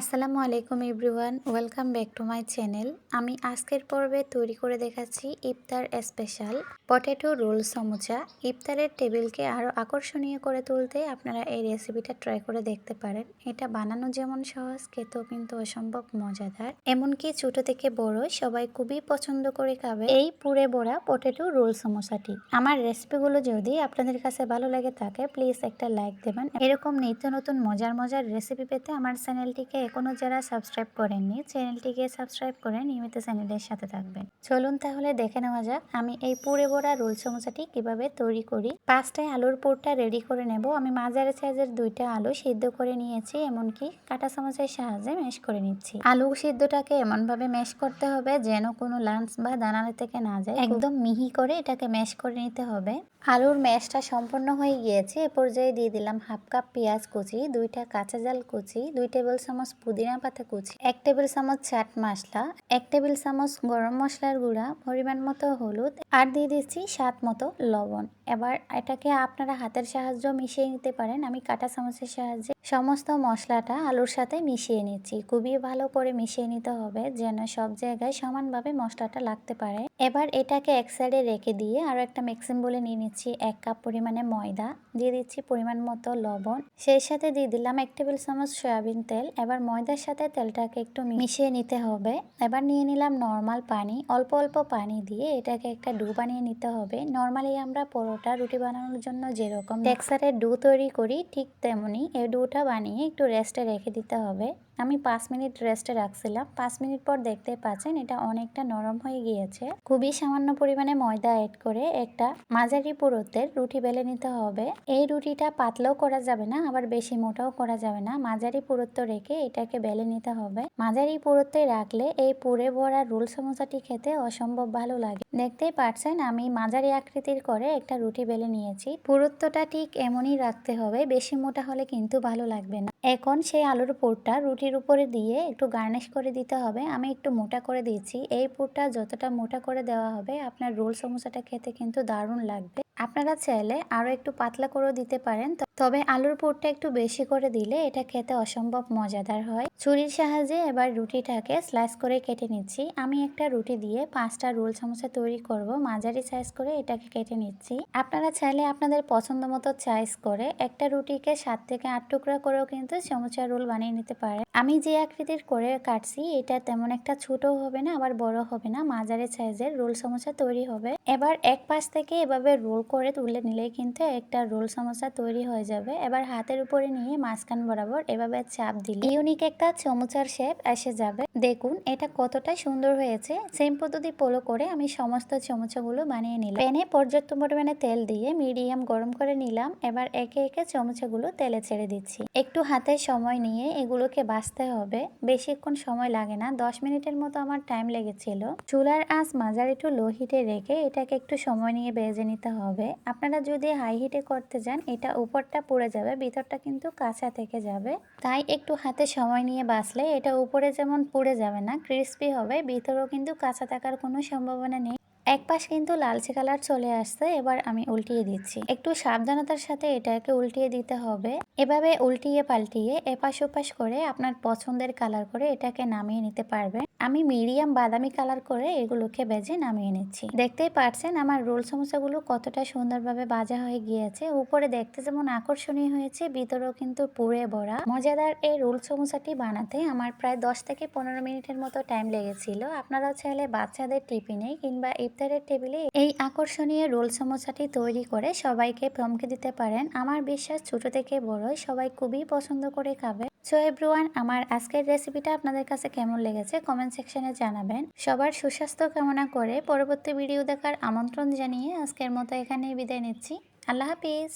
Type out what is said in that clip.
আসসালামু আলাইকুম everyone, welcome back to my channel. আমি আজকের পর্বে তৈরি করে দেখাচ্ছি ইফতার স্পেশাল পটেটো রোল সমুচা। ইফতারের টেবিলকে আরও আকর্ষণীয় করে তুলতে আপনারা এই রেসিপিটা ট্রাই করে দেখতে পারেন। এটা বানানো যেমন সহজ, খেতেও কিন্তু অসম্ভব মজাদার। এমনকি ছোট থেকে বড় সবাই খুবই পছন্দ করে খাবে এই পুরে বড়া পটেটো রোল সমোসাটি আমার রেসিপিগুলো যদি আপনাদের কাছে ভালো লাগে থাকে, প্লিজ একটা লাইক দেবেন। এরকম নিত্য নতুন মজার মজার রেসিপি পেতে আমার চ্যানেলটিকে এখনও যারা সাবস্ক্রাইব করেননি চ্যানেলটিকে সাবস্ক্রাইব করে নিয়মিত চ্যানেলের সাথে থাকবেন। চলুন তাহলে দেখে নেওয়া যাক, আমি এই পুরে বড়া রোল সমোসাটি কীভাবে তৈরি করি। পাঁচটায় আলুর পুরটা রেডি করে নেব। আমি মাঝারি সাইজের দুইটা আলু সিদ্ধ করে নিয়েছি, এমনকি কাটা চামচের সাহায্যে ম্যাশ করে নিচ্ছি। আলু সিদ্ধটাকে এমনভাবে ম্যাশ করতে হবে যেন কোনো লাঞ্চ বা দানার থেকে না যায়। একদম মিহি করে এটাকে ম্যাশ করে নিতে হবে। আলুর ম্যাশটা সম্পূর্ণ হয়ে গিয়েছে। এ পর্যায়ে দিয়ে দিলাম হাফ কাপ পেঁয়াজ কুচি, দুইটা কাঁচা জাল কুচি, দুই টেবিল চামচ পুদিনা পাতা কুচি, এক টেবিল চামচ চাট মশলা, এক টেবিল চামচ গরম মশলার গুঁড়া, পরিমাণ মতো হলুদ আর দিয়ে দিচ্ছি স্বাদ মতো লবণ। এবার এটাকে আপনারা হাতের সাহায্য মিশিয়ে নিতে পারেন, আমি কাটা চামচের সাহায্যে। সমস্ত মশলাটা আলুর সাথে মিশিয়ে নিচ্ছি। খুবই ভালো করে মিশিয়ে নিতে হবে যেন সব জায়গায় সমানভাবে মশলাটা লাগতে পারে। এবার এটাকে এক সাইডে রেখে দিয়ে আরও একটা মিক্সিং বলে নিয়ে নিচ্ছি এক কাপ পরিমাণে ময়দা, দিয়ে দিচ্ছি পরিমাণ মতো লবণ। সেই সাথে দিয়ে দিলাম এক টেবিল চামচ সয়াবিন তেল। এবার ময়দার সাথে তেলটাকে একটু মিশিয়ে নিতে হবে। এবার নিয়ে নিলাম নর্মাল পানি। অল্প অল্প পানি দিয়ে এটাকে একটা ডু বানিয়ে নিতে হবে। নর্মালি আমরা পরোটা রুটি বানানোর জন্য যেরকম টেক্সারের ডু তৈরি করি, ঠিক তেমনি এই ডুটা বানিয়ে একটু রেস্টে রেখে দিতে হবে। আমি পাঁচ মিনিট রেস্টে রাখছিলাম। পাঁচ মিনিট পর দেখতে পাচ্ছেন এটা অনেকটা নরম হয়ে গিয়েছে। খুবই সামান্য পরিমাণে ময়দা অ্যাড করে একটা মাঝারি পুরুত্বের রুটি বেলে নিতে হবে। এই রুটিটা পাতলাও করা যাবে না, আবার বেশি মোটাও করা যাবে না। মাঝারি পুরুত্ব রেখে এটাকে বেলে নিতে হবে। মাঝারি পুরুত্বে রাখলে এই পুরে ভরা রুল সমোসাটি খেতে অসম্ভব ভালো লাগে। দেখতেই পাচ্ছেন আমি মাঝারি আকৃতির করে একটা রুটি বেলে নিয়েছি। পুরুত্বটা ঠিক এমনই রাখতে হবে, বেশি মোটা হলে কিন্তু ভালো লাগবে না। এখন সেই আলুর পুরটা রুটির উপরে দিয়ে একটু গার্নিশ করে দিতে হবে। আমি একটু মোটা করে দিয়েছি। এই পুরটা যতটা মোটা করে দেওয়া হবে, আপনার রোল সমোসাটা খেতে কিন্তু দারুণ লাগবে। আপনারা চাইলে আরও একটু পাতলা করেও দিতে পারেন। তবে আলুর পুরটা একটু বেশি করে দিলে এটা খেতে অসম্ভব মজাদার হয়। ছুরির সাহায্যে এবার রুটিটাকে স্লাইস করে কেটে নিচ্ছি। আমি একটা রুটি দিয়ে পাঁচটা রোল সমোসা তৈরি করব। মাঝারি সাইজ করে এটাকে কেটে নিচ্ছি। আপনারা চাইলে আপনাদের পছন্দ মতো সাইজ করে একটা রুটিকে সাত থেকে আট টুকরা করেও কিন্তু সমোসা রোল বানিয়ে নিতে পারে আমি যে আকৃতির করে কাটছি, এটা তেমন একটা ছোট হবে না, আবার বড় হবে না। মাঝারি সাইজের রোল সমোসা তৈরি হবে। এবার এক পাশ থেকে এভাবে রোল করে তুলে নিলে কিন্তু একটা রোল সমোসা তৈরি হয়ে যাবে। এবার হাতের উপরে নিয়ে মাঝখান বরাবর এভাবে চাপ দিলে ইউনিক একটা চমচার শেপ এসে যাবে। দেখুন, এটা কতটা সুন্দর হয়েছে। সেম পদ্ধতি ফলো করে আমি সমস্ত চমচাগুলো বানিয়ে নিলাম। প্যানে পর্যাপ্ত পরিমাণে তেল দিয়ে মিডিয়াম গরম করে নিলাম। এবার একে একে চমচাগুলো তেলে ছেড়ে দিচ্ছি। একটু হাতে সময় নিয়ে এগুলোকে বাঁচতে হবে। বেশিক্ষণ সময় লাগে না। দশ মিনিটের মতো আমার টাইম লেগেছিল। চুলার আঁচ মাঝারি একটু লো হিটে রেখে এটাকে একটু সময় নিয়ে বেজে নিতে হবে। আপনারা যদি হাই হিটে করতে যান, এটা উপরটা পুড়ে যাবে, ভিতরটা কিন্তু কাঁচা থেকে যাবে। তাই একটু হাতে সময় নিয়ে বাঁচলে এটা উপরে যেমন পড়ে যাবে না ক্রিস্পি হবে, ভিতরেও কিন্তু কাঁচা থাকার কোনো সম্ভাবনা নেই। এক পাশ কিন্তু লালচে কালার চলে আসছে, এবার আমি উল্টিয়ে দিচ্ছি। একটু সাবধানতার সাথে এটাকে উল্টিয়ে দিতে হবে। এভাবে উল্টিয়ে পাল্টিয়ে এপাশ ওপাশ করে আপনার পছন্দের কালার করে এটাকে নামিয়ে নিতে পারবেন। আমি মিডিয়াম বাদামি কালার করে এগুলোকে বেজে নামিয়ে নিচ্ছি। দেখতেই পারছেন আমার রোল সমস্যাগুলো কতটা সুন্দরভাবে বাজা হয়ে গিয়েছে। উপরে দেখতে যেমন আকর্ষণীয় হয়েছে, ভিতরেও কিন্তু পুড়ে ভরা। মজাদার এই রোল সমস্যাটি বানাতে আমার প্রায় দশ থেকে পনেরো মিনিটের মতো টাইম লেগেছিল। আপনারা চাইলে বাচ্চাদের টিফিনে কিংবা ইফতারের টেবিলে এই আকর্ষণীয় রোল সমোসাটি তৈরি করে সবাইকে চমকে দিতে পারেন। আমার বিশ্বাস ছোট থেকে বড় সবাই খুবই পছন্দ করে খাবে। সো এভরিওয়ান, আমার আজকের রেসিপিটা আপনাদের কাছে কেমন লেগেছে কমেন্ট সেকশনে জানাবেন। সবার সুস্বাস্থ্য কামনা করে পরবর্তী ভিডিও দেখার আমন্ত্রণ জানিয়ে আজকের মতো এখানেই বিদায় নিচ্ছি। আল্লাহ হাফিজ।